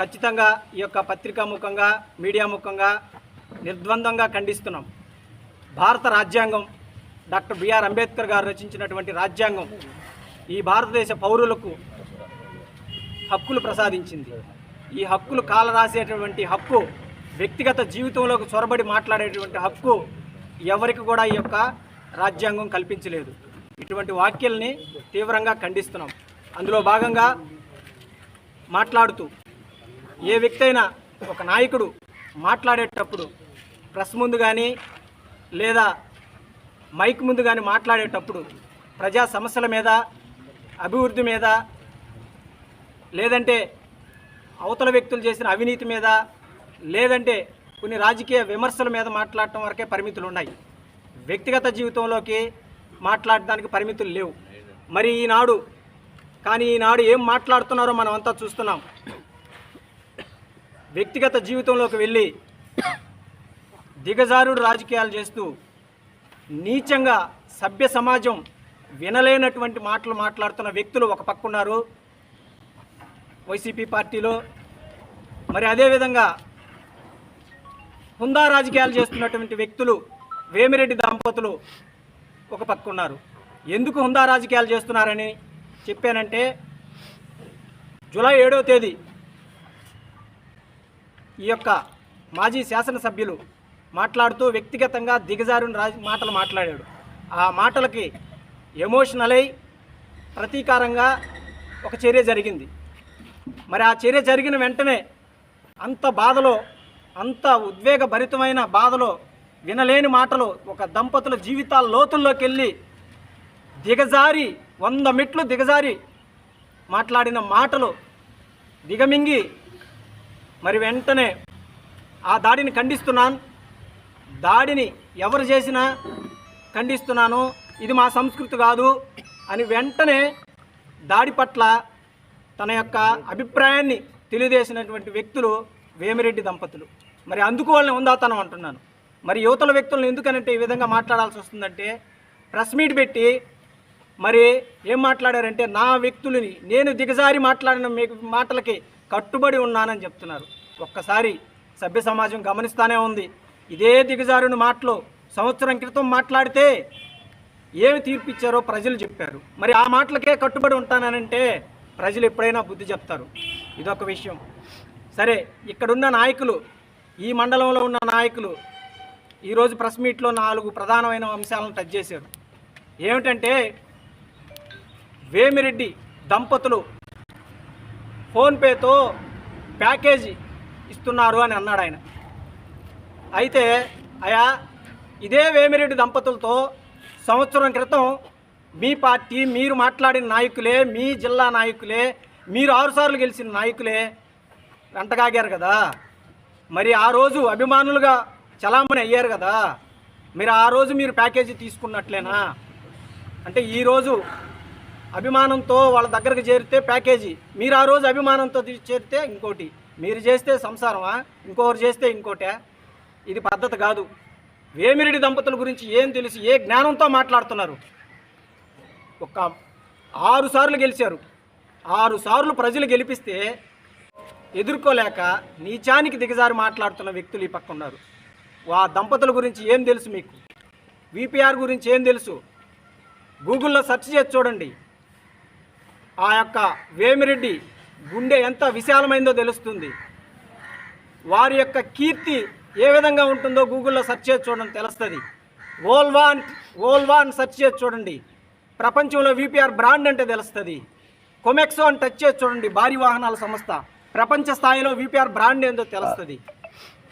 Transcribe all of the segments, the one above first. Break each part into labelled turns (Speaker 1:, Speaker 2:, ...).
Speaker 1: ఖచ్చితంగా ఈ యొక్క పత్రికా ముఖంగా మీడియా ముఖంగా నిర్ద్వందంగా ఖండిస్తున్నాం. భారత రాజ్యాంగం డాక్టర్ బిఆర్ అంబేద్కర్ గారు రచించినటువంటి రాజ్యాంగం ఈ భారతదేశ పౌరులకు హక్కులు ప్రసాదించింది. ఈ హక్కులు కాల రాసేటటువంటి హక్కు వ్యక్తిగత జీవితంలోకి చొరబడి మాట్లాడేటువంటి హక్కు ఎవరికి కూడా ఈ యొక్క రాజ్యాంగం కల్పించలేదు. ఇటువంటి వాక్యాల్ని తీవ్రంగా ఖండిస్తున్నాం. అందులో భాగంగా మాట్లాడుతూ ఏ వ్యక్తి అయినా ఒక నాయకుడు మాట్లాడేటప్పుడు ప్రెస్ ముందు కానీ లేదా మైక్ ముందు కానీ మాట్లాడేటప్పుడు ప్రజా సమస్యల మీద అభివృద్ధి మీద లేదంటే అవతల వ్యక్తులు చేసిన అవినీతి మీద లేదంటే కొన్ని రాజకీయ విమర్శల మీద మాట్లాడటం వరకే పరిమితులు ఉన్నాయి. వ్యక్తిగత జీవితంలోకి మాట్లాడడానికి పరిమితులు లేవు. మరి ఈనాడు కానీ ఈనాడు ఏం మాట్లాడుతున్నారో మనం అంతా చూస్తున్నాం. వ్యక్తిగత జీవితంలోకి వెళ్ళి దిగజారుడు రాజకీయాలు చేస్తూ నీచంగా సభ్య సమాజం వినలేనటువంటి మాటలు మాట్లాడుతున్న వ్యక్తులు ఒక పక్క ఉన్నారు. వైసీపీ పార్టీలో. మరి అదేవిధంగా హుందా రాజకీయాలు చేస్తున్నటువంటి వ్యక్తులు వేమిరెడ్డి దంపతులు ఒక పక్క ఉన్నారు. ఎందుకు హుందా రాజకీయాలు చేస్తున్నారని చెప్పానంటే జూలై ఏడో తేదీ ఈ యొక్క మాజీ శాసనసభ్యులు మాట్లాడుతూ వ్యక్తిగతంగా దిగజారుని రాజ మాటలు మాట్లాడాడు. ఆ మాటలకి ఎమోషనల్ అయి ప్రతీకారంగా ఒక చర్య జరిగింది. మరి ఆ చర్య జరిగిన వెంటనే అంత బాధలో అంత ఉద్వేగభరితమైన బాధలో వినలేని మాటలు ఒక దంపతుల జీవితాల లోతుల్లోకి వెళ్ళి దిగజారి వంద మెట్లు దిగజారి మాట్లాడిన మాటలు దిగమింగి మరి వెంటనే ఆ దాడిని ఖండిస్తున్నాను. దాడిని ఎవరు చేసినా ఖండిస్తున్నాను. ఇది మా సంస్కృతి కాదు అని వెంటనే దాడి పట్ల తన యొక్క అభిప్రాయాన్ని తెలియజేసినటువంటి వ్యక్తులు వేమిరెడ్డి దంపతులు. మరి అందుకు వాళ్ళని ఉందాతనం అంటున్నాను. మరి యువతల వ్యక్తులను ఎందుకనంటే ఈ విధంగా మాట్లాడాల్సి వస్తుందంటే ప్రెస్ మీట్ పెట్టి మరి ఏం మాట్లాడారంటే నా వ్యక్తులని నేను దిగజారి మాట్లాడిన మీ మాటలకి కట్టుబడి ఉన్నానని చెప్తున్నారు. ఒక్కసారి సభ్య సమాజం గమనిస్తానే ఉంది. ఇదే దిగజారుని మాటలు సంవత్సరం క్రితం మాట్లాడితే ఏమి తీర్పిచ్చారో ప్రజలు చెప్పారు. మరి ఆ మాటలకే కట్టుబడి ఉంటానంటే ప్రజలు ఎప్పుడైనా బుద్ధి చెప్తారు. ఇదొక విషయం. సరే ఇక్కడున్న నాయకులు ఈ మండలంలో ఉన్న నాయకులు ఈరోజు ప్రెస్ మీట్లో నాలుగు ప్రధానమైన అంశాలను టచ్ చేశారు. ఏమిటంటే వేమిరెడ్డి దంపతులు ఫోన్పేతో ప్యాకేజీ ఇస్తున్నారు అని అన్నాడు ఆయన. అయితే అయా ఇదే వేమిరెడ్డి దంపతులతో సంవత్సరం క్రితం మీ పార్టీ మీరు మాట్లాడిన నాయకులే మీ జిల్లా నాయకులే మీరు ఆరుసార్లు గెలిచిన నాయకులే వెంటగాగారు కదా. మరి ఆ రోజు అభిమానులుగా చలామణి అయ్యారు కదా. మీరు ఆ రోజు మీరు ప్యాకేజీ తీసుకున్నట్లేనా? అంటే ఈరోజు అభిమానంతో వాళ్ళ దగ్గరకు చేరితే ప్యాకేజీ. మీరు ఆ రోజు అభిమానంతో చేరితే ఇంకోటి. మీరు చేస్తే సంసారమా? ఇంకొకరు చేస్తే ఇంకోటే. ఇది పద్ధతి కాదు. వేమిరెడ్డి దంపతుల గురించి ఏం తెలిసి? ఏ జ్ఞానంతో మాట్లాడుతున్నారు? ఒక ఆరు సార్లు గెలిచారు. ఆరు సార్లు ప్రజలు గెలిపిస్తే ఎదుర్కోలేక నీచానికి దిగజారి మాట్లాడుతున్న వ్యక్తులు ఈ పక్క ఉన్నారు. ఆ దంపతుల గురించి ఏం తెలుసు మీకు? విపిఆర్ గురించి ఏం తెలుసు? గూగుల్లో సెర్చ్ చేసి చూడండి. ఆ యొక్క వేమిరెడ్డి గుండె ఎంత విశాలమైందో తెలుస్తుంది. వారి యొక్క కీర్తి ఏ విధంగా ఉంటుందో గూగుల్లో సెర్చ్ చేసి చూడండి తెలుస్తుంది. ఓల్వాన్ ఓల్వాన్ సెర్చ్ చేసి చూడండి. ప్రపంచంలో విపిఆర్ బ్రాండ్ అంటే తెలుస్తుంది. కొమెక్సో అని టచ్ చేసి చూడండి భారీ వాహనాల సంస్థ. ప్రపంచ స్థాయిలో విపిఆర్ బ్రాండ్ ఏందో తెలుస్తుంది.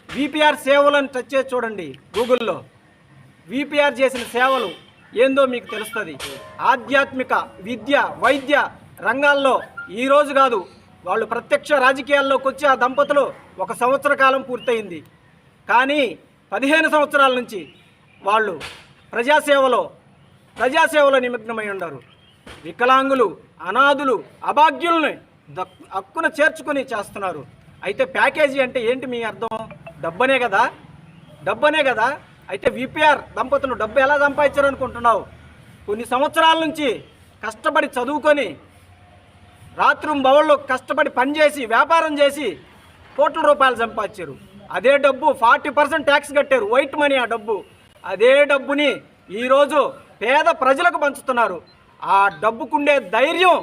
Speaker 1: విపిఆర్ సేవలను టచ్ చేసి చూడండి గూగుల్లో. విపిఆర్ చేసిన సేవలు ఏందో మీకు తెలుస్తుంది. ఆధ్యాత్మిక విద్య వైద్య రంగాల్లో ఈ రోజు కాదు వాళ్ళు ప్రత్యక్ష రాజకీయాల్లోకి వచ్చి ఆ దంపతులు ఒక సంవత్సర కాలం పూర్తయింది. కానీ పదిహేను సంవత్సరాల నుంచి వాళ్ళు ప్రజాసేవలో ప్రజాసేవలో నిమగ్నమై ఉన్నారు వికలాంగులు అనాథులు అభాగ్యుల్ని దక్ హక్కున చేర్చుకొని చేస్తున్నారు. అయితే ప్యాకేజీ అంటే ఏంటి మీ అర్థం? డబ్బనే కదా? డబ్బనే కదా? అయితే విపిఆర్ దంపతులు డబ్బు ఎలా సంపాదించారు అనుకుంటున్నావు కొన్ని సంవత్సరాల నుంచి కష్టపడి చదువుకొని రాత్రి బవళ్ళు కష్టపడి పనిచేసి వ్యాపారం చేసి కోట్ల రూపాయలు సంపాదించారు. అదే డబ్బు ఫార్టీ పర్సెంట్ ట్యాక్స్ కట్టారు. వైట్ మనీ ఆ డబ్బు. అదే డబ్బుని ఈరోజు పేద ప్రజలకు పంచుతున్నారు. ఆ డబ్బుకుండే ధైర్యం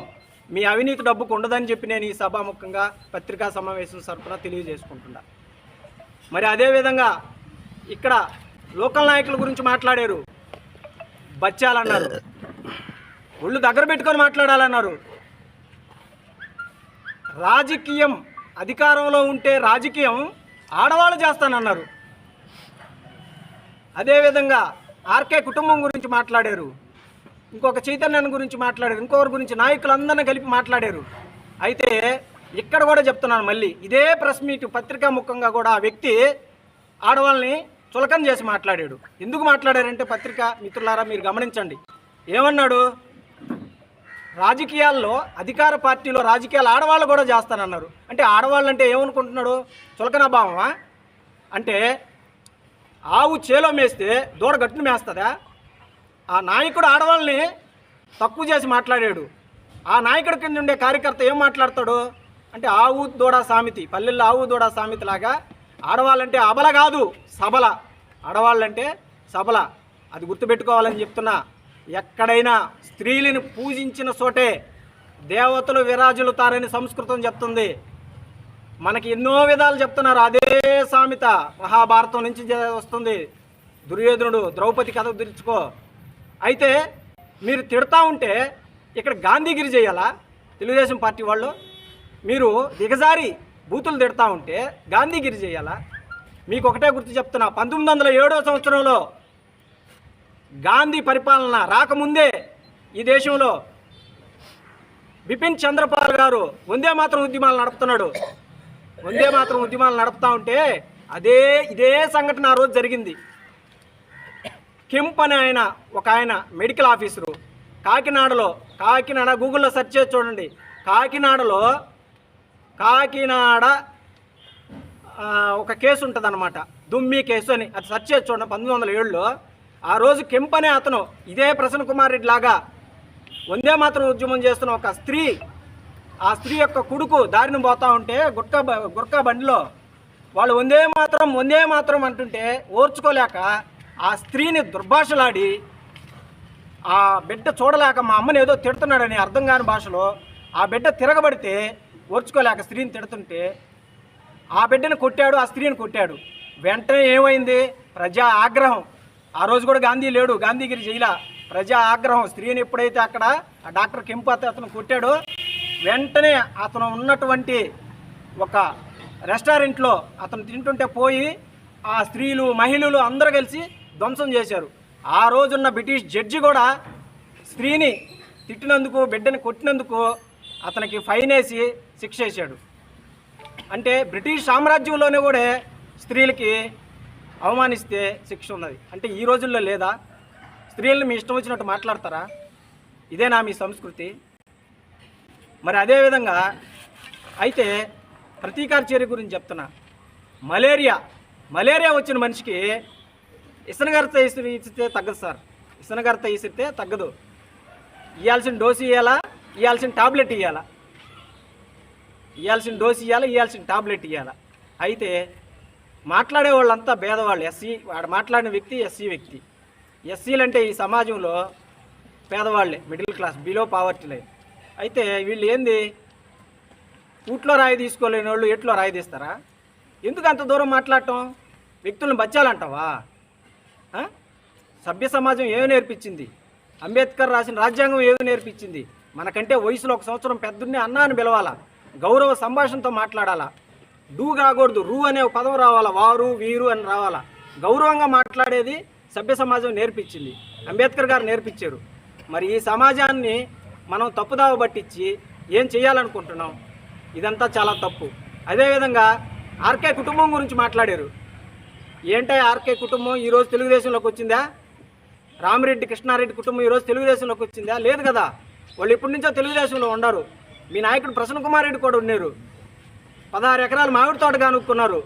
Speaker 1: మీ అవినీతి డబ్బుకు ఉండదని చెప్పి నేను ఈ సభాముఖంగా పత్రికా సమావేశం సరఫున తెలియజేసుకుంటున్నా. మరి అదేవిధంగా ఇక్కడ లోకల్ నాయకుల గురించి మాట్లాడారు. బచ్చాలన్నారు. ఒళ్ళు దగ్గర పెట్టుకొని మాట్లాడాలన్నారు. రాజకీయం అధికారంలో ఉంటే రాజకీయం ఆడవాళ్ళు చేస్తానన్నారు. అదేవిధంగా ఆర్కే కుటుంబం గురించి మాట్లాడారు. ఇంకొక చైతన్యాన్ని గురించి మాట్లాడారు. ఇంకొకరి గురించి నాయకులందరినీ కలిపి మాట్లాడారు. అయితే ఇక్కడ కూడా చెప్తున్నాను మళ్ళీ. ఇదే ప్రెస్ మీట్ పత్రికా ముఖంగా కూడా ఆ వ్యక్తి ఆడవాళ్ళని చులకం చేసి మాట్లాడాడు. ఎందుకు మాట్లాడారంటే పత్రిక మిత్రులారా మీరు గమనించండి. ఏమన్నాడు? రాజకీయాల్లో అధికార పార్టీలో రాజకీయాలు ఆడవాళ్ళు కూడా చేస్తానన్నారు. అంటే ఆడవాళ్ళు అంటే ఏమనుకుంటున్నాడు? చులకన భావమా? అంటే ఆవు చేలో మేస్తే దూడ గట్టును మేస్తుందా? ఆ నాయకుడు ఆడవాళ్ళని తక్కువ చేసి మాట్లాడాడు. ఆ నాయకుడి కింద ఉండే కార్యకర్త ఏం మాట్లాడతాడు? అంటే ఆవు దూడ సామెతి పల్లెల్లో ఆవు దూడ సామెతి లాగా ఆడవాళ్ళంటే అబల కాదు సబల. ఆడవాళ్ళంటే సబల. అది గుర్తుపెట్టుకోవాలని చెప్తున్నా. ఎక్కడైనా స్త్రీలను పూజించిన చోటే దేవతలు విరాజులుతారని సంస్కృతం చెప్తుంది. మనకి ఎన్నో విధాలు చెప్తున్నారు. అదే సామెత మహాభారతం నుంచి వస్తుంది. దుర్యోధనుడు ద్రౌపది కథ తెరుచుకో అయితే మీరు తిడతా ఉంటే ఇక్కడ గాంధీగిరి చేయాలా? తెలుగుదేశం పార్టీ వాళ్ళు మీరు దిగజారి బూతులు తిడతా ఉంటే గాంధీగిరి చేయాలా? మీకు ఒకటే గుర్తు చెప్తున్నా. పంతొమ్మిది వందల ఏడో సంవత్సరంలో గాంధీ పరిపాలన రాకముందే ఈ దేశంలో బిపిన్ చంద్రపాల్ గారు వందే మాత్రం ఉద్యమాలు నడుపుతున్నాడు. వందే మాత్రం ఉద్యమాలు నడుపుతా ఉంటే అదే ఇదే సంఘటన ఆ రోజు జరిగింది. కెంప్ అనే ఆయన ఒక ఆయన మెడికల్ ఆఫీసరు. కాకినాడలో కాకినాడ గూగుల్లో సెర్చ్ చేసి చూడండి. కాకినాడలో కాకినాడ ఒక కేసు ఉంటుంది అనమాట దుమ్మి కేసు అని. అది సెర్చ్ చేసి చూడండి. పంతొమ్మిది వందల ఏడులో ఆ రోజు కెంప్ అనే అతను ఇదే ప్రసన్న కుమార్ రెడ్డి లాగా వందే మాత్రం ఉద్యమం చేస్తున్న ఒక స్త్రీ ఆ స్త్రీ యొక్క కొడుకు దారిని పోతా ఉంటే గుట్కా గుర్కా బండిలో వాళ్ళు వందే మాత్రం వందే మాత్రం అంటుంటే ఓర్చుకోలేక ఆ స్త్రీని దుర్భాషలాడి ఆ బిడ్డ చూడలేక మా అమ్మని ఏదో తిడుతున్నాడని అర్థం కాని భాషలో ఆ బిడ్డ తిరగబడితే ఓర్చుకోలేక స్త్రీని తిడుతుంటే ఆ బిడ్డను కొట్టాడు ఆ స్త్రీని కొట్టాడు. వెంటనే ఏమైంది? ప్రజా ఆగ్రహం. ఆ రోజు కూడా గాంధీ లేడు. గాంధీగిరి జైలా ప్రజా ఆగ్రహం. స్త్రీని ఎప్పుడైతే అక్కడ ఆ డాక్టర్ కెంపు అతను కొట్టాడో వెంటనే అతను ఉన్నటువంటి ఒక రెస్టారెంట్లో అతను తింటుంటే పోయి ఆ స్త్రీలు మహిళలు అందరూ కలిసి ధ్వంసం చేశారు. ఆ రోజున్న బ్రిటిష్ జడ్జి కూడా స్త్రీని తిట్టినందుకు బిడ్డని కొట్టినందుకు అతనికి ఫైన్ వేసి శిక్ష వేశాడు. అంటే బ్రిటిష్ సామ్రాజ్యంలోనే కూడా స్త్రీలకి అవమానిస్తే శిక్ష ఉన్నది. అంటే ఈ రోజుల్లో లేదా? స్త్రీలను మీ ఇష్టం వచ్చినట్టు మాట్లాడతారా? ఇదేనా మీ సంస్కృతి. మరి అదేవిధంగా అయితే ప్రతీకార చర్య గురించి చెప్తున్నా. మలేరియా. మలేరియా వచ్చిన మనిషికి ఇసనగర్త ఇసి ఇస్తే తగ్గదు సార్. ఇసనగర్త ఇసితే తగ్గదు. ఇవ్వాల్సిన డోసు ఇవ్వాలా ఇవ్వాల్సిన టాబ్లెట్ ఇవ్వాలా ఇవ్వాల్సిన డోసు ఇవ్వాలా ఇవ్వాల్సిన టాబ్లెట్ ఇవ్వాలా అయితే మాట్లాడే వాళ్ళంతా భేదవాళ్ళు ఎస్సీ వాడు మాట్లాడిన వ్యక్తి ఎస్సీ వ్యక్తి. ఎస్సీలు అంటే ఈ సమాజంలో పేదవాళ్ళే middle class below poverty line అయితే వీళ్ళు ఏంది? ఊట్లో రాయి తీసుకోలేని వాళ్ళు ఎట్లో రాయి తీస్తారా? ఎందుకు అంత దూరం మాట్లాడటం? వ్యక్తులను బచ్చాలంటావా? సభ్య సమాజం ఏమి నేర్పించింది? అంబేద్కర్ రాసిన రాజ్యాంగం ఏమి నేర్పించింది? మనకంటే వయసులో ఒక సంవత్సరం పెద్దనే అన్నా అని పిలవాలా? గౌరవ సంభాషణతో మాట్లాడాలా? డూ కాకూడదు. రూ అనే ఒక పదం రావాలా? వారు వీరు అని రావాలా? గౌరవంగా మాట్లాడేది సభ్య సమాజం నేర్పించింది. అంబేద్కర్ గారు నేర్పించారు. మరి ఈ సమాజాన్ని మనం తప్పుదావ పట్టించి ఏం చేయాలనుకుంటున్నాం? ఇదంతా చాలా తప్పు. అదేవిధంగా ఆర్కే కుటుంబం గురించి మాట్లాడారు. ఏంటో ఆర్కే కుటుంబం? ఈరోజు తెలుగుదేశంలోకి వచ్చిందా? రామిరెడ్డి కృష్ణారెడ్డి కుటుంబం ఈరోజు తెలుగుదేశంలోకి వచ్చిందా? లేదు కదా. వాళ్ళు ఇప్పటి నుంచో తెలుగుదేశంలో ఉన్నారు మీ నాయకుడు ప్రసన్న కుమార్ రెడ్డి కూడా ఉన్నారు. పదహారు ఎకరాలు మామిడి తోట కానుక్కున్నారు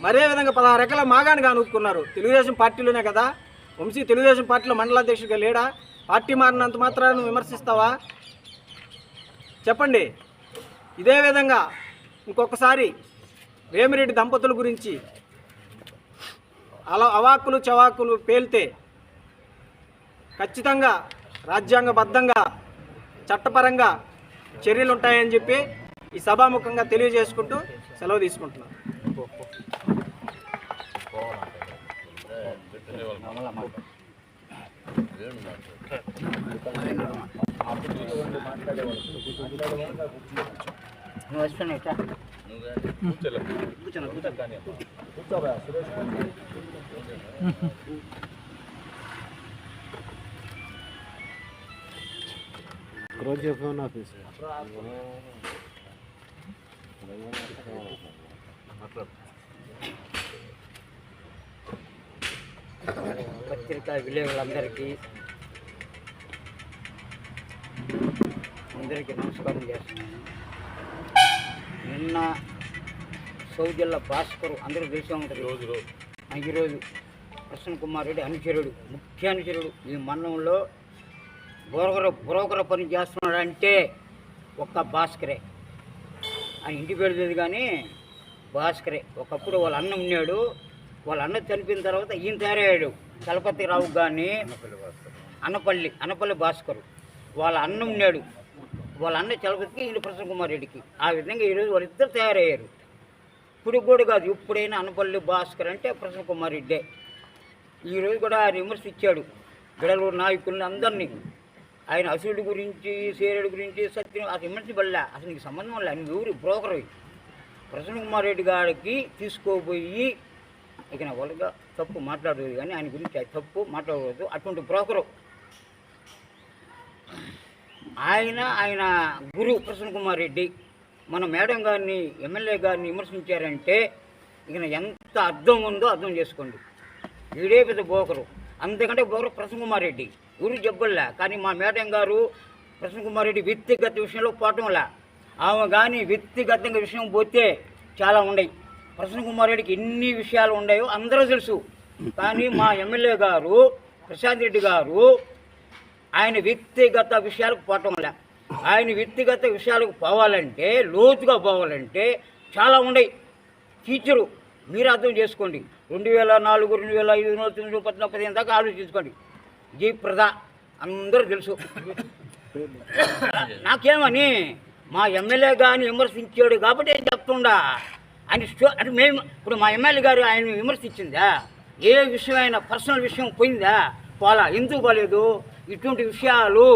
Speaker 1: మరే విధంగా పదహారు ఎకరాల మాగాని కానుక్కున్నారు తెలుగుదేశం పార్టీలోనే కదా? వంశీ తెలుగుదేశం పార్టీలో మండలాధ్యక్షుడిగా లేడా? పార్టీ మారినంత మాత్రాన్ని విమర్శిస్తావా? చెప్పండి. ఇదే విధంగా ఇంకొకసారి వేమిరెడ్డి దంపతుల గురించి అలా అవాకులు చవాకులు పేలితే ఖచ్చితంగా రాజ్యాంగబద్ధంగా చట్టపరంగా చర్యలు ఉంటాయని చెప్పి ఈ సభాముఖంగా తెలియజేసుకుంటూ సెలవు తీసుకుంటున్నాను
Speaker 2: నువ్వు వస్తున్నావు ఇట్లా
Speaker 3: రోజు ఫోన్ ఆఫీస్
Speaker 2: పత్రికా విలేకరులందరికీ అందరికీ నమస్కారం చేస్తున్నాను. నిన్న సౌద్ జిల్లా భాస్కర్ అందరూ తెలిసే ఉంటుంది. ఆ ఈరోజు ప్రసన్న కుమార్ రెడ్డి అనుచరుడు ముఖ్య అనుచరుడు ఈ మండలంలో బ్రోకర్ బ్రోకర్ పని చేస్తున్నాడు అంటే ఒక్క భాస్కరే. ఆయన ఇంటి పేరు తెలియదు కానీ భాస్కరే. ఒకప్పుడు వాళ్ళ అన్న ఉన్నాడు. వాళ్ళ అన్న చనిపోయిన తర్వాత ఈయన తయారయ్యాడు. చలపతి రావు కానీ అన్నపల్లి అన్నపల్లి భాస్కరు. వాళ్ళ అన్న ఉన్నాడు. వాళ్ళ అన్న చలపతికి ఈయన ప్రసన్న కుమార్ రెడ్డికి. ఆ విధంగా ఈరోజు వాళ్ళిద్దరు తయారయ్యారు. ఇప్పుడు కూడా కాదు. ఇప్పుడైనా అన్నపల్లి భాస్కర్ అంటే ప్రసన్న కుమార్ రెడ్డే ఈరోజు కూడా విమర్శ ఇచ్చాడు. గడలూరు నాయకుల్ని అందరినీ. ఆయన అసురుడి గురించి సేరుడి గురించి సత్యం అసలు విమర్శ పడలే అసలు నీకు సంబంధం లేదు ఆయన ఊరు బ్రోకర్ ప్రసన్న కుమార్ రెడ్డి గారికి తీసుకోబోయి ఇక నా వాళ్ళగా తప్పు మాట్లాడదు కానీ ఆయన గురించి తప్పు మాట్లాడకూడదు. అటువంటి బ్రోకరు. ఆయన ఆయన గురు ప్రసన్న కుమార్ రెడ్డి మన మేడం గారిని ఎమ్మెల్యే గారిని విమర్శించారంటే ఇక ఎంత అర్థం ఉందో అర్థం చేసుకోండి. వీడే పెద్ద బోకరు అంతకంటే బోకరు ప్రసన్న కుమార్ రెడ్డి. ఊరు జబ్బల్లా. కానీ మా మేడం గారు ప్రసన్న కుమార్ రెడ్డి వ్యక్తిగత విషయంలో పోవటంలా. ఆమె కానీ వ్యక్తిగతంగా విషయం పోతే చాలా ఉన్నాయి ప్రసన్న కుమార్ రెడ్డికి ఎన్ని విషయాలు ఉన్నాయో అందరూ తెలుసు. కానీ మా ఎమ్మెల్యే గారు ప్రశాంత్ రెడ్డి గారు ఆయన వ్యక్తిగత విషయాలకు పోవటంలా. ఆయన వ్యక్తిగత విషయాలకు పోవాలంటే లోతుగా పోవాలంటే చాలా ఉన్నాయి టీచరు మీరు అర్థం చేసుకోండి. రెండు వేల నాలుగు రెండు వేల ఐదు వందల తొమ్మిది పద్నాలుగు పదిహేను దాకా ఆలోచించుకోండి. జీ ప్రదా అందరూ తెలుసు. నాకేమని మా ఎమ్మెల్యే గారిని విమర్శించాడు కాబట్టి ఏం చెప్తుండా? ఆయన స్టో అంటే మేము ఇప్పుడు మా ఎమ్మెల్యే గారు ఆయన విమర్శించిందా? ఏ విషయమైనా పర్సనల్ విషయం పోయిందా? పోలా ఎందుకు పోలేదు? ఇటువంటి విషయాలు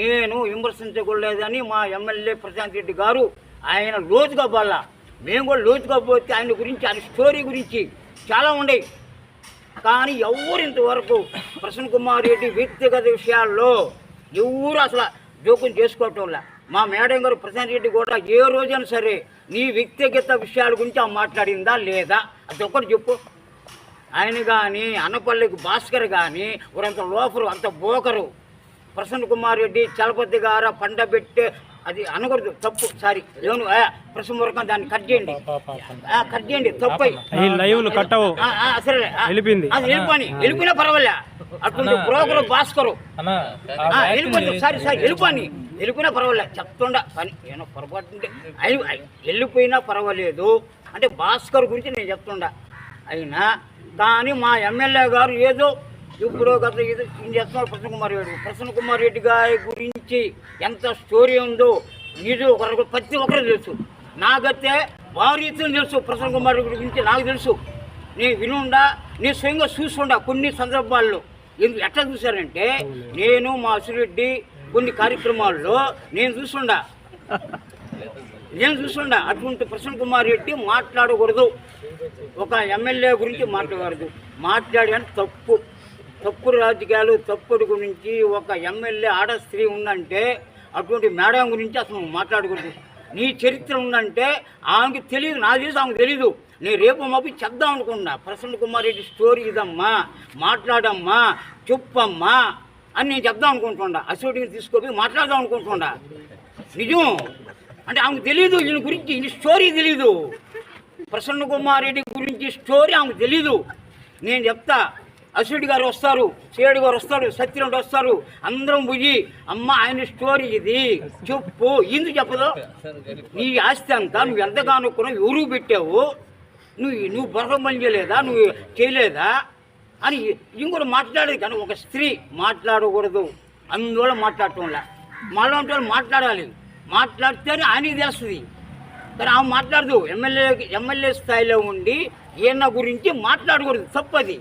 Speaker 2: నేను విమర్శించకూడలేదని మా ఎమ్మెల్యే ప్రశాంత్ రెడ్డి గారు ఆయన లోతుగా పోలా మేము కూడా లోతుగా పోతే ఆయన గురించి ఆయన స్టోరీ గురించి చాలా ఉండేవి కానీ ఎవరు ఇంతవరకు ప్రసన్న కుమార్ రెడ్డి వ్యక్తిగత విషయాల్లో ఎవరు అసలు జోక్యం చేసుకోవటంలా మా మేడం గారు ప్రసన్న రెడ్డి కూడా ఏ రోజైనా సరే నీ వ్యక్తిగత విషయాల గురించి ఆ మాట్లాడిందా లేదా? అది ఒకటి చెప్పు. ఆయన కానీ అన్నపల్లికి భాస్కర్ కానీ వారంత లోఫరు అంత బోకరు. ప్రసన్న కుమార్ రెడ్డి చలపతి గార పండబెట్టే అది అనకూడదు తప్పు సారీ. ఏను ప్రసన్న వరకు దాన్ని కట్ చేయండి. ఆ, కట్ చేయండి తప్పు.
Speaker 3: లైవ్లు కట్టవు
Speaker 2: సరే
Speaker 3: వెళ్ళిపోయింది.
Speaker 2: అది వెళ్ళిపోని వెళ్ళిపోయినా పర్వాలే. అటువంటి బ్రోకరు భాస్కరు. ఆ, వెళ్ళిపోయింది సారీ సారీ వెళ్ళిపోని. వెళ్ళిపోయినా పర్వాలే చెప్తుండ పని ఏమో పొరపాటు ఉంటే అయి- అయి- వెళ్ళిపోయినా పర్వాలేదు. అంటే భాస్కర్ గురించి నేను చెప్తుండా. అయినా కానీ మా ఎమ్మెల్యే గారు ఏదో ఇప్పుడు గత ఇది చేస్తున్నారు ప్రసన్న కుమార్ రెడ్డి. ప్రసన్న కుమార్ రెడ్డి గారి గురించి ఎంత స్టోరీ ఉందో ఇది ఒకరికి ప్రతి ఒక్కరు తెలుసు. నాకైతే భారీతం తెలుసు ప్రసన్న కుమార్ రెడ్డి గురించి నాకు తెలుసు. నేను వినుండా నేను స్వయంగా చూస్తుండా కొన్ని సందర్భాల్లో. ఎందుకు ఎట్లా చూశానంటే నేను మా అసిరెడ్డి కొన్ని కార్యక్రమాల్లో నేను చూస్తుండా నేను చూస్తుండా అటువంటి ప్రసన్న కుమార్ రెడ్డి మాట్లాడకూడదు. ఒక ఎమ్మెల్యే గురించి మాట్లాడకూడదు. మాట్లాడే తప్పు. తప్పుడు రాజకీయాలు తప్పుడు గురించి ఒక ఎమ్మెల్యే ఆడ స్త్రీ ఉందంటే అటువంటి మేడం గురించి అసలు మాట్లాడకూడదు. నీ చరిత్ర ఉందంటే ఆమెకి తెలియదు నా తెలుసు ఆమెకు తెలీదు. నేను రేపు మాపి చెప్దాం అనుకున్నా. ప్రసన్న కుమార్ రెడ్డి స్టోరీ ఇదమ్మా మాట్లాడమ్మా చెప్పమ్మా అని నేను చెప్దాం అనుకుంటుండా అసోటికి తీసుకొని మాట్లాడదాం అనుకుంటుండా నిజం? అంటే ఆమెకు తెలియదు ఈయన గురించి ఈయన స్టోరీ తెలీదు. ప్రసన్న కుమార్ రెడ్డి గురించి స్టోరీ ఆమెకు తెలీదు. నేను చెప్తా అశ్విడి గారు వస్తారు సేడు గారు వస్తారు సత్యనుడు వస్తారు. అందరం పోయి అమ్మ ఆయన స్టోరీ ఇది. చెప్పు. ఎందుకు చెప్పదు? నీ ఆస్తి అంతా నువ్వు ఎంతగానో కూడా ఎవరు పెట్టావు? నువ్వు నువ్వు బుర్ర పని చేయలేదా? నువ్వు చేయలేదా? అని ఇంకోటి మాట్లాడేది కానీ ఒక స్త్రీ మాట్లాడకూడదు. అందువల్ల మాట్లాడటంలా మళ్ళీ వాళ్ళు మాట్లాడాలి. మాట్లాడితేనే ఆయనకి తెలుస్తుంది. కానీ ఆమె మాట్లాడదు. ఎమ్మెల్యే ఎమ్మెల్యే స్థాయిలో ఉండి ఈయన గురించి మాట్లాడకూడదు. తప్పది.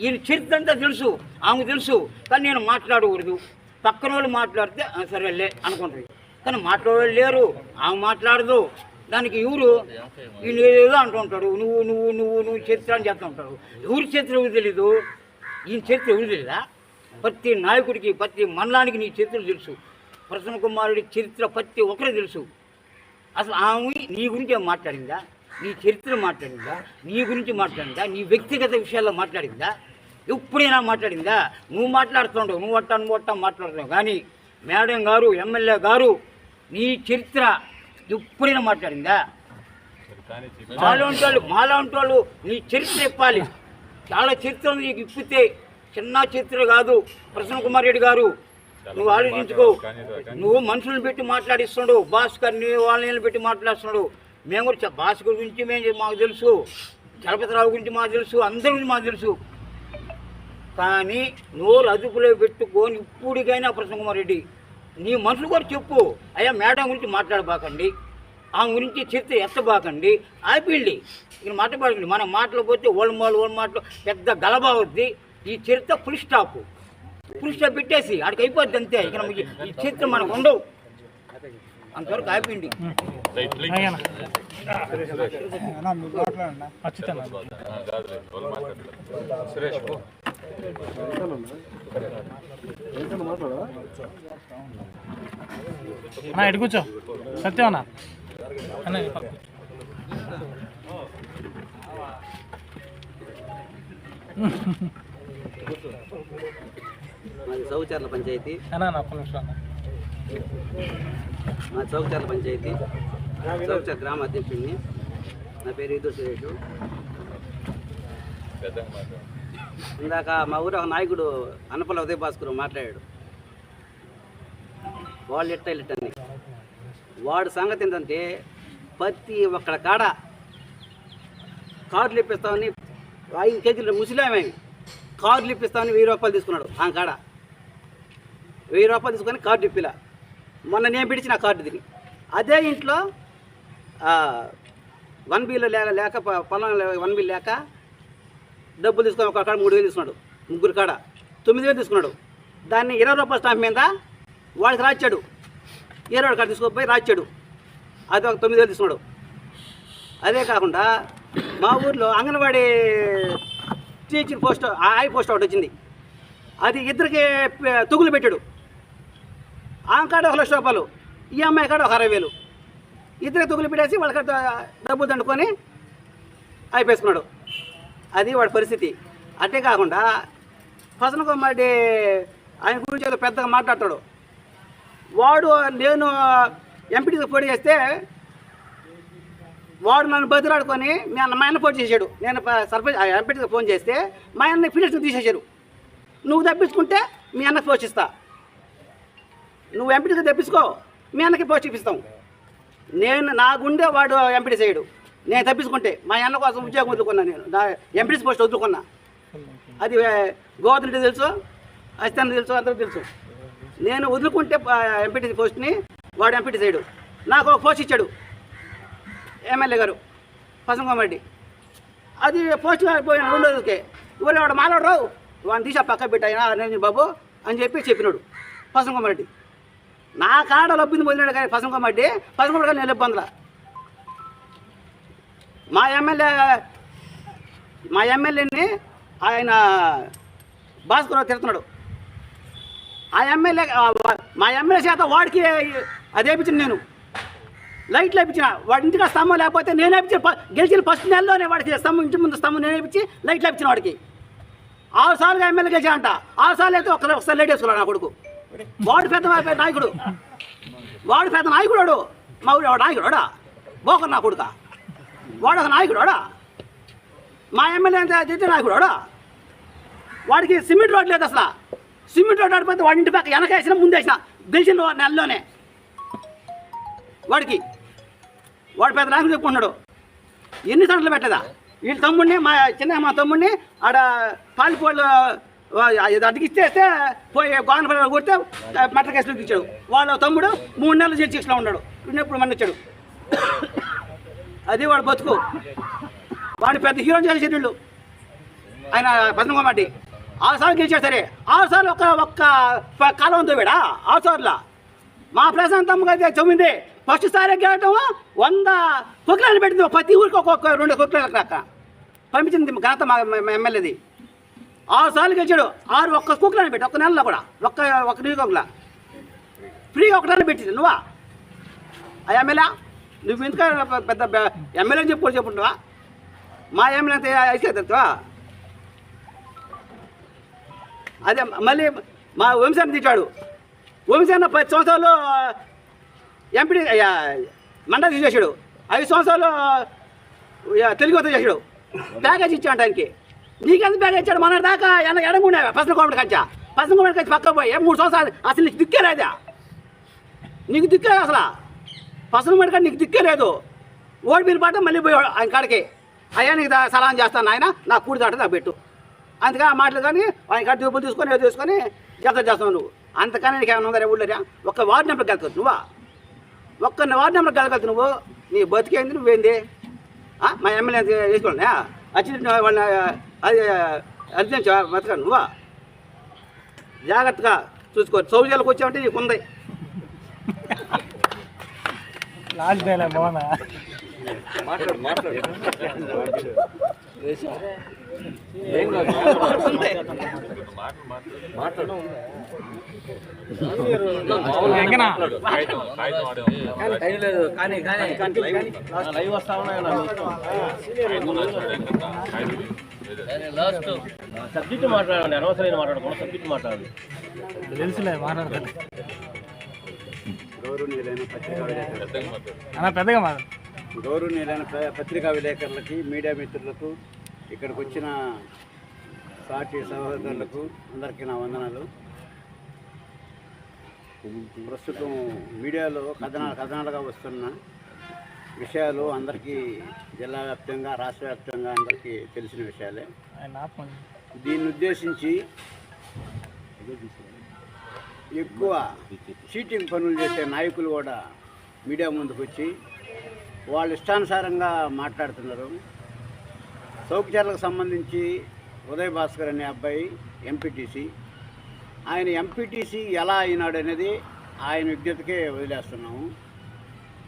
Speaker 2: ఈయన చరిత్ర అంతా తెలుసు ఆమెకు తెలుసు. కానీ నేను మాట్లాడకూడదు. పక్కన వాళ్ళు మాట్లాడితే సరేలే అనుకుంటుంది కానీ మాట్లాడే లేరు. ఆమె మాట్లాడదు. దానికి ఎవరు? ఈయన ఏదో అంటుంటాడు నువ్వు నువ్వు నువ్వు నువ్వు చరిత్ర అని చేస్తూ ఉంటాడు. ఎవరి చరిత్ర ఎవరు తెలీదు? ఈయన చరిత్ర ఎవరు తెలీదా? ప్రతి నాయకుడికి ప్రతి మండలానికి నీ చరిత్ర తెలుసు. ప్రసన్న కుమారుడి చరిత్ర ప్రతి ఒక్కరు తెలుసు. అసలు ఆమె నీ గురించి మాట్లాడిందా? నీ చరిత్ర మాట్లాడిందా? నీ గురించి మాట్లాడిందా? నీ వ్యక్తిగత విషయాల్లో మాట్లాడిందా? ఎప్పుడైనా మాట్లాడిందా? నువ్వు మాట్లాడుతుండవు నువ్వు అట్టా నువ్వు అట్టా మాట్లాడుతున్నావు. కానీ మేడం గారు ఎమ్మెల్యే గారు నీ చరిత్ర ఎప్పుడైనా మాట్లాడిందా? మాలాంటి వాళ్ళు మాలాంటి వాళ్ళు నీ చరిత్ర ఇప్పాలి చాలా చరిత్ర ఉంది నీకు ఇప్పితే చిన్న చరిత్ర కాదు. ప్రసన్న కుమార్ రెడ్డి గారు నువ్వు ఆలోచించుకో. నువ్వు మనుషులను పెట్టి మాట్లాడిస్తున్నాడు భాస్కర్ని వాళ్ళని పెట్టి మాట్లాడుతున్నాడు మేము కూడా చె- గురించి మేము మాకు తెలుసు. చలపతిరావు గురించి మాకు తెలుసు. అందరి గురించి మాకు తెలుసు. కానీ నోరు అదుపులో పెట్టుకొని ఇప్పుడికైనా ప్రసన్న రెడ్డి నీ మనుషులు కూడా చెప్పు. అయ్యా మేడం గురించి మాట్లాడబాకండి. ఆమె గురించి చరిత్ర ఎత్తబాకండి. ఆపిల్డి ఇక్కడ మాట్లాడకండి మనం మాట్లాడకపోతే ఓళ్ళ మాలు ఓళ్ళ మాటలు పెద్ద గలబా అవుద్ది. ఈ చరిత్ర ఫుల్ స్టాప్ ఫుల్ స్టాప్ పెట్టేసి ఆడికి అయిపోద్ది అంతే. ఇక్కడ ఈ- ఈ చరిత్ర మనకు ఉండవు. అంతవరకు ఆపిండి
Speaker 4: ఎటు కూర్చో. సత్యం అన్న.
Speaker 5: చౌచర్ల పంచాయతీ.
Speaker 4: అన్న అన్న ఒక్క నిమిషం అన్న.
Speaker 5: మా చౌకచర్ల పంచాయతీ చౌకచర్ గ్రామ అధ్యక్షుడిని. నా పేరు ఈదు సురేష్. ఇందాక మా ఊరు ఒక నాయకుడు అనపల ఉదయ భాస్కర్ మాట్లాడాడు. వాళ్ళు ఎట్ట ఇట్టని వాడు సంగతి ఏంటంటే ప్రతి ఒక్కడ కాడ కార్లు ఇప్పిస్తామని ఐదు కేజీలు ముసలామే. కార్లు ఇప్పిస్తామని వెయ్యి రూపాయలు తీసుకున్నాడు. ఆ కాడ. వెయ్యి రూపాయలు తీసుకొని కార్డు ఇప్పిలా. మొన్న నేను పిడిచిన కార్డు తిని అదే ఇంట్లో వన్ బిల్ లేక లేక పొలం వన్ బిల్ లేక డబ్బులు తీసుకుని ఒక కాడ మూడు వేలు తీసుకున్నాడు ముగ్గురు కాడ. తొమ్మిది వేలు తీసుకున్నాడు. దాన్ని ఇరవై రూపాయల స్టాంప్ మీద వాడికి రాచాడు ఇరవై కాడ తీసుకొని రాచాడు అది ఒక తొమ్మిది వేలు తీసుకున్నాడు. అదే కాకుండా మా ఊర్లో anganwadi teacher post I post ఒకటి వచ్చింది. అది ఇద్దరికి ప- తుగులు పెట్టాడు. ఆమె కాడ ఒక లక్ష రూపాయలు ఈ అమ్మాయి కాడ ఒక అరవై వేలు. ఇద్దరికి తుగులు పెట్టేసి వాళ్ళ డబ్బు దండుకొని అయిపోయేసుకున్నాడు. అది వాడి పరిస్థితి. అట్టే కాకుండా ప్రసన్న కుమార్డి ఆయన గురించి పెద్దగా మాట్లాడతాడు. వాడు నేను ఎంపీటీకి పోటీ చేస్తే వాడు నన్ను బతిలాడుకొని మీ అన్న మా అన్న ఫోన్ చేశాడు. నేను సర్పంచ్ ఎంపీటీకి ఫోన్ చేస్తే మా అన్న ఫినిష్ తీసేశారు. నువ్వు తప్పించుకుంటే మీ అన్న పోషిస్తా. నువ్వు ఎంపీటీకి తెప్పించుకో. మీ అన్నకి పోస్ట్ ఇప్పిస్తాం. నేను నా గుండె వాడు ఎంపీటీ చేయడు. నేను తప్పించుకుంటే మా అన్న కోసం ఉద్యోగం వదులుకున్నా నేను. నా ఎంపీటీ పోస్ట్ వదులుకున్నా. అది గోవర్ధన్ తెలుసు? అసితాన్ తెలుసు? అందరూ తెలుసు. నేను వదులుకుంటే ఎంపీటీసీ పోస్ట్ని వాడు ఎంపీటీ చేయడు. నాకు ఒక పోస్ట్ ఇచ్చాడు ఎమ్మెల్యే గారు పసంగరెడ్డి అది పోస్ట్ పోయిన రెండు రోజులకే. ఊరే వాడు మాలాడు రావు వాడిని తీసి పక్క పెట్టాయినా నేను బాబు అని చెప్పి చెప్పినాడు పసంగరెడ్డి నా కాడ లబ్బింది పొందినాడు కానీ పసంగరెడ్డి పసంగరెడ్డి కానీ నేను ఇబ్బందుల మా ఎమ్మెల్యే మా ఎమ్మెల్యేని ఆయన భాస్కర్ తిడుతున్నాడు. ఆ ఎమ్మెల్యే మా ఎమ్మెల్యే చేత వాడికి అది వేయించింది నేను. లైట్లు వేయించిన వాడి ఇంటికి స్తంభం లేకపోతే నేనే వేయించిన గెలిచిన ఫస్ట్ నెలలోనే వాడికి స్తంభం ఇంటి ముందు స్తంభం నేనే ఇచ్చి లైట్లు వేయించిన వాడికి. ఆరు సార్లుగా ఎమ్మెల్యే గెలిచాడంట. ఆరు సార్లు అయితే ఒకసారి లేట్ లైట్ వేసుకున్నాడు నా కొడుకు. వాడు పెద్ద నాయకుడు. వాడు పెద్ద నాయకుడు వాడు మా ఊరి వాడు నాయకుడు వాడా బోకర్ నా కొడుక. వాడు ఒక నాయకుడు వాడా మా ఎమ్మెల్యే అంతే అయితే నాయకుడు వాడా వాడికి సిమెంట్ రోడ్ లేదు అసలు. సిమెంట్ రోడ్ ఆడిపోతే వాడి ఇంటి పక్క వెనక వేసిన ముందు వేసిన గెలిచిన నెలలోనే. వాడికి వాడు పెద్ద నాయకుడు చెప్పుకున్నాడు ఎన్ని సంటలు పెట్టదా వీళ్ళ తమ్ముడిని మా చిన్న మా తమ్ముడిని ఆడ పాలిపోళ్ళు అడిగిస్తే పోయి గోనపల్లి కొడితే మటర్ కేసులు ఇచ్చాడు వాళ్ళ తమ్ముడు మూడు నెలలు జడ్జి శిక్షలో ఉన్నాడు. ఉన్నప్పుడు మన అది వాడు బతుకు. వాడిని పెద్ద హీరో చేసేది వీళ్ళు ఆయన బతుకోమాటి ఆరు సార్లు గెలిచాడు సరే. ఆరు సార్లు ఒక్క ఒక్క కాలం తోవాడా ఆరు సార్లు. మా ప్రశాంతమ్మ అయితే తొమ్మిది ఫస్ట్ సారి గెలటం వంద కుక్కలను పెట్టింది. ప్రతి ఊరికి ఒక్కొక్క రెండు కుక్కలు కాక పంపించింది ఘనత మా ఎమ్మెల్యేది. ఆరు సార్లు గెలిచాడు. ఆరు ఒక్క కుక్కలను పెట్టి. ఒక్క నెలలో కూడా. ఒక్క ఒక్క నియోజకవర్గంలో. ఫ్రీగా ఒకటే పెట్టింది. నువ్వా? ఆ ఎమ్మెల్యే? నువ్వు ఎందుకు పెద్ద ఎమ్మెల్యే అని చెప్పు చెప్పుంటావా? మా ఎమ్మెల్యే అంతే అదే మళ్ళీ మా వంశాన్ని తిట్టాడు. వంశాన్ని పది సంవత్సరాలు ఎంపీ మండలి తీసేసాడు ఐదు సంవత్సరాలు తెలుగు వద్ద చేసాడు ప్యాకేజ్ ఇచ్చాడు ఆయనకి. నీకెంత ప్యాకేజ్ ఇచ్చాడు మన దాకా ఎన ఎడమూడే పసన కోమటి కచ్చా పసన కోమటి కచ్చి పక్క పోయి మూడు సంవత్సరాలు అసలు నీకు దిక్కే లేదా? నీకు దిక్కే లేదు అసలు? పసన కోమటి కాడ నీకు దిక్కే లేదు. ఓడిపోయిన పాట మళ్ళీ పోయాడు ఆయన కాడికి. అయ్యా నీకు దా- సలహా చేస్తాను ఆయన నా కూడి దాట నాకు పెట్టు. అందుకే ఆ మాటలు కానీ ఆయన కాడ డబ్బులు తీసుకొని ఏదో తీసుకొని జత చేస్తావు నువ్వు. అంతకన్నా నీకు ఏమైనా ఉందా ఊళ్ళో ఒక వార్డు నెంబర్ గెలకచ్చు నువ్వా? ఒక్క వార్డు నెంబర్ గెలకచ్చు నువ్వు. నీ బతికేంది నువ్వేంది? మా ఎమ్మెల్యే వేసుకోండి వచ్చి వాళ్ళని అది అర్జెంట్ బతక నువ్వా? జాగ్రత్తగా చూసుకో. సౌజాలకు వచ్చావంటే నీకు ఉంది.
Speaker 4: లాస్ట్ డైలాగ్ బాగున్నా వెంకనా
Speaker 6: సబ్జెక్ట్ మాట్లాడండి అనవసరమైన మాట్లాడకుండా సబ్జెక్ట్ మాట్లాడండి
Speaker 4: తెలుసులే మాట్లాడతాను. పెద్దగా మాట్లాడు.
Speaker 7: గౌరవనీయులైన పత్రికా విలేకరులకి మీడియా మిత్రులకు ఇక్కడికి వచ్చిన సాటి సహోదరులకు అందరికీ నా వందనాలు. ప్రస్తుతం మీడియాలో కథనాలు కథనాలుగా వస్తున్న విషయాలు అందరికీ జిల్లా వ్యాప్తంగా రాష్ట్ర వ్యాప్తంగా అందరికీ తెలిసిన విషయాలే. దీన్ని ఉద్దేశించి ఎక్కువ చీటింగ్ పనులు చేసే నాయకులు కూడా మీడియా ముందుకు వచ్చి వాళ్ళ ఇష్టానుసారంగా మాట్లాడుతున్నారు. సౌకర్యాలకు సంబంధించి ఉదయ్ భాస్కర్ అనే అబ్బాయి ఎంపీటీసీ ఆయన ఎంపీటీసీ ఎలా అయినాడు అనేది ఆయన విజ్ఞతకే వదిలేస్తున్నాము.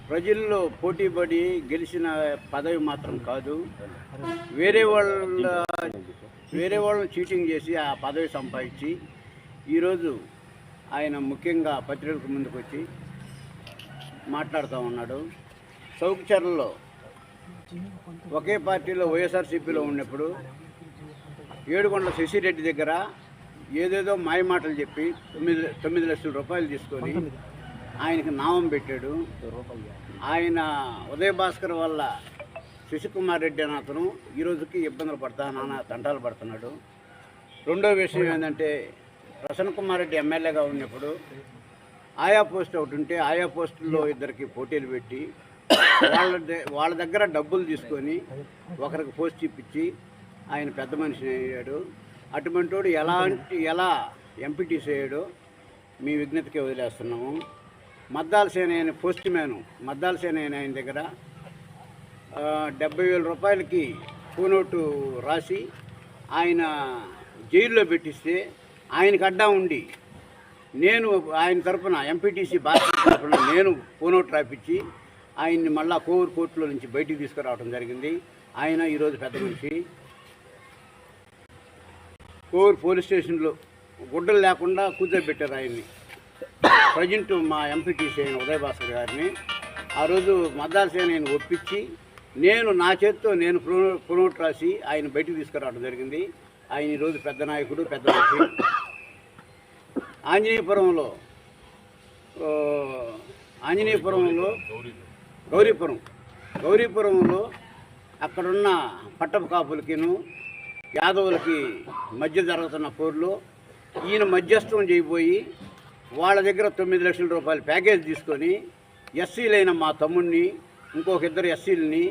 Speaker 7: ప్రజల్లో పోటీపడి గెలిచిన పదవి మాత్రం కాదు. వేరే వాళ్ళ వేరే వాళ్ళని చీటింగ్ చేసి ఆ పదవి సంపాదించి ఈరోజు ఆయన ముఖ్యంగా పత్రికలకు ముందుకు వచ్చి మాట్లాడుతూ ఉన్నాడు. చౌకచర్లలో ఒకే పార్టీలో వైఎస్ఆర్సీపీలో ఉన్నప్పుడు ఏడుకొండల శశిరెడ్డి దగ్గర ఏదేదో మాయమాటలు చెప్పి తొమ్మిది తొమ్మిది లక్షల రూపాయలు తీసుకొని ఆయనకి నామం పెట్టాడు. ఆయన ఉదయ భాస్కర్ వల్ల శశికుమార్ రెడ్డి అనే అతను ఈ రోజుకి ఇబ్బందులు పడతా నాన్న తంటాలు పడుతున్నాడు. రెండో విషయం ఏంటంటే ప్రసన్న కుమార్ రెడ్డి ఎమ్మెల్యేగా ఉన్నప్పుడు ఆయా పోస్ట్ ఒకటి ఉంటే ఆయా పోస్టుల్లో ఇద్దరికి పోటీలు పెట్టి వాళ్ళ వాళ్ళ దగ్గర డబ్బులు తీసుకొని ఒకరికి పోస్ట్ ఇప్పించి ఆయన పెద్ద మనిషి అయ్యాడు. అటువంటి వాడు ఎలాంటి ఎలా ఎంపీటీసీ అయ్యాడో మీ విజ్ఞతకి వదిలేస్తున్నాము. మద్దాల సేన అయిన పోస్ట్ మ్యాన్ మద్దాల సేన అయిన ఆయన దగ్గర డెబ్బై వేల రూపాయలకి పూనోటు రాసి ఆయన జైల్లో పెట్టిస్తే ఆయనకు అడ్డా ఉండి నేను ఆయన తరపున ఎంపీటీసీ బాధ్యత తరఫున నేను పూనోటు రాపించి ఆయన్ని మళ్ళా కోవూరు కోర్టులో నుంచి బయటికి తీసుకురావడం జరిగింది. ఆయన ఈరోజు పెద్ద మనిషి. కోవూరు పోలీస్ స్టేషన్లో గుడ్డలు లేకుండా కూర్చోబెట్టారు ఆయన్ని. ప్రజెంట్ మా ఎంపీటీసీ అయిన ఉదయభాస్కర్ గారిని. ఆ రోజు మద్దాల సేనని ఒప్పించి నేను నా చేత్తో నేను ప్రో- ప్రమోట్ రాసి ఆయన బయటకు తీసుకురావడం జరిగింది. ఆయన ఈరోజు పెద్ద నాయకుడు పెద్ద మనిషి ఆంజనేయపురంలో ఆంజనేయపురంలో గౌరీపురం గౌరీపురంలో అక్కడున్న పట్టపు కాపులకిను యాదవులకి మధ్య జరుగుతున్న పోరులో ఈయన మధ్యస్థం చేయబోయి వాళ్ళ దగ్గర తొమ్మిది లక్షల రూపాయల ప్యాకేజ్ తీసుకొని ఎస్సీలైన మా తమ్ముడిని ఇంకొక ఇద్దరు ఎస్సీలని